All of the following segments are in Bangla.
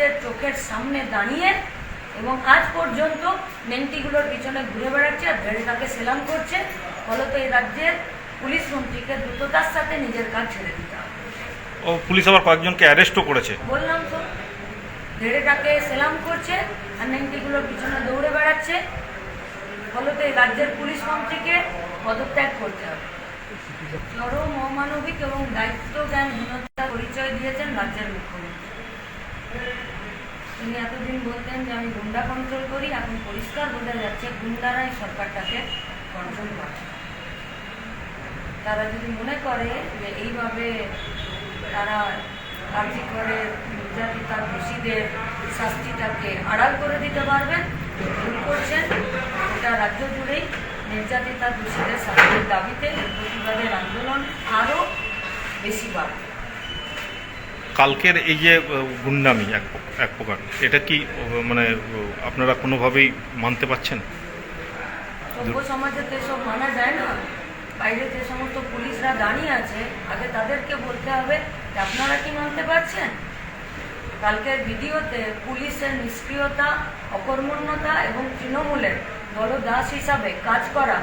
পুলিশের চোখের সামনে দাঁড়িয়ে এবং আজ পর্যন্ত নেংটিগুলোর পিছনে ঘুরে বেড়াচ্ছে আর তাকে সেলাম করছে। ফলত এই রাজ্যের পুলিশ মন্ত্রীকে দ্রুততার সাথে নিজের কাজ ছেড়ে দিতে হবে। ও পুলিশ আবার কয়েকজনকে অ্যারেস্টও করেছে। বললাম তো ধেড়ে তাকে সেলাম করছে আর নেংটিগুলোর পিছনে দৌড়ে বেড়াচ্ছে। ফলত এই রাজ্যের পুলিশ মন্ত্রীকে পদত্যাগ করতে হবে। চরম অমানবিক এবং দায়িত্ব জ্ঞানহীনতার পরিচয় দিয়েছেন রাজ্যের মুখ্যমন্ত্রী। তিনি এতদিন বলতেন যে আমি গুন্ডা কন্ট্রোল করি এখন পরিষ্কার বোঝা যাচ্ছে গুন্ডারাই সরকারটাকে কন্ট্রোল করে। তারা যদি মনে করে যে এইভাবে তারা কার্যি করে নির্যাতিতা, দোষীদের শাস্তিটাকে আড়াল করে দিতে পারবেন ভুল করছেন, গোটা রাজ্য জুড়েই নির্যাতিতা, দোষীদের শাস্তির দাবিতে প্রতিবাদের আন্দোলন আরও বেশি বাড়বে। কালকের এই যে গুন্ডামি এক এক প্রকার, এটা কি মানে আপনারা কোনোভাবেই মানতে পারছেন? সমাজে তো এসব মানা যায় না। বাইরে যে সমস্ত পুলিশরা দাঁড়িয়ে আছে, আগে তাদেরকে বলতে হবে যে আপনারা কি মানতে পারছেন? কালকের ভিডিওতে পুলিশের নিষ্ক্রিয়তা, অকর্মণ্যতা এবং তৃণমূলের দলদাস হিসাবে কাজ করা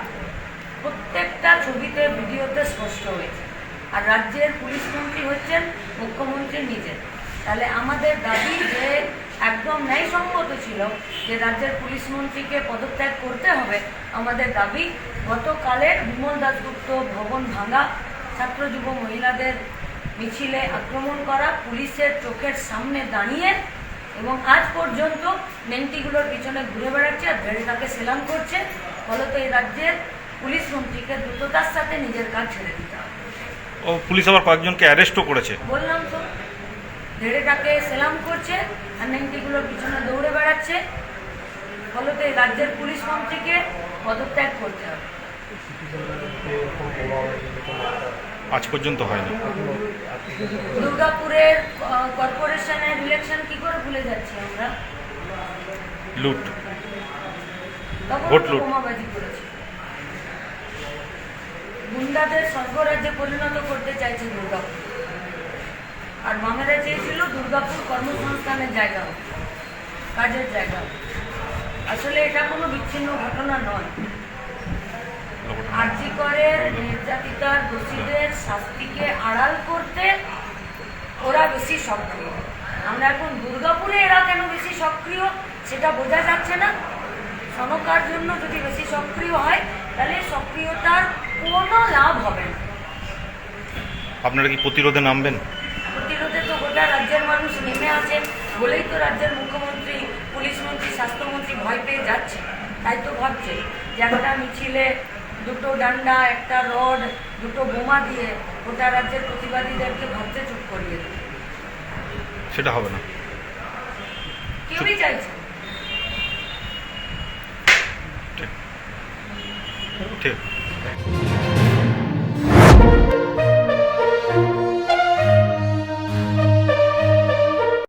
প্রত্যেকটা ছবিতে ভিডিওতে স্পষ্ট হয়েছে। আর রাজ্যের পুলিশ মন্ত্রী হচ্ছেন মুখ্যমন্ত্রী নিজে। তাহলে আমাদের দাবি যে একদম ন্যায়সঙ্গত ছিল যে রাজ্যের পুলিশ মন্ত্রীকে পদত্যাগ করতে হবে, আমাদের দাবি গতকালের বিমল দাসগুপ্ত ভবন ভাঙা, ছাত্র যুব মহিলাদের মিছিলে আক্রমণ করা, পুলিশের চোখের সামনে দাঁড়িয়ে এবং আজ পর্যন্ত মেন্টিগুলোর পিছনে ঘুরে বেড়াচ্ছে আর তাকে সেলাম করছে, ফলত এই রাজ্যের পুলিশ মন্ত্রীকে দ্রুততার সাথে নিজের কাজ ছেড়ে দিতে হবে। ও পুলিশ আবার কয়েকজনকে অ্যারেস্টও করেছে। বললাম তো ধেড়ে তাকে সেলাম করছে আর নেংটিগুলোর পিছনে দৌড়ে বেড়াচ্ছে। ফলত এই রাজ্যের পুলিশ মন্ত্রীকে পদত্যাগ করতে হবে। আজ পর্যন্ত হয়নি। দুর্গাপুরের কর্পোরেশনের ইলেকশন কি করে ভুলে যাচ্ছি আমরা? লুট। ভোট লুট। করেছে। গুন্ডাদের স্বর্গরাজ্যে পরিণত করতে চাইছে দুর্গাপুর। আর বামেরা চেয়েছিল দুর্গাপুর কর্মসংস্থানের জায়গা কাজের জায়গা আসলে এটা কোনো বিচ্ছিন্ন ঘটনা নয়। আর্জি করে নির্যাতিতার দোষীদের শাস্তিকে আড়াল করতে ওরা বেশি সক্রিয়। আমরা এখন দুর্গাপুরে এরা কেন বেশি সক্রিয় সেটা বোঝা যাচ্ছে না। সনকার জন্য যদি বেশি সক্রিয় হয়, তাহলে সক্রিয়তার কোনো লাভ হবে না। আপনারা কি প্রতিরোধে নামবেন? প্রতিরোধে তো গোটা রাজ্যের মানুষ নেমে আছেন বলেই তো রাজ্যের মুখ্যমন্ত্রী পুলিশ মন্ত্রী স্বাস্থ্যমন্ত্রী ভয় পেয়ে যাচ্ছে। তাই তো ভাবছে যে একটা মিছিলে দুটো ডান্ডা একটা রড দুটো বোমা দিয়ে গোটা রাজ্যের প্রতিবাদীদেরকে ভাবছে চুপ করিয়ে দেবে। সেটা হবে না। কেউই চাইছে না। ঠিক ঠিক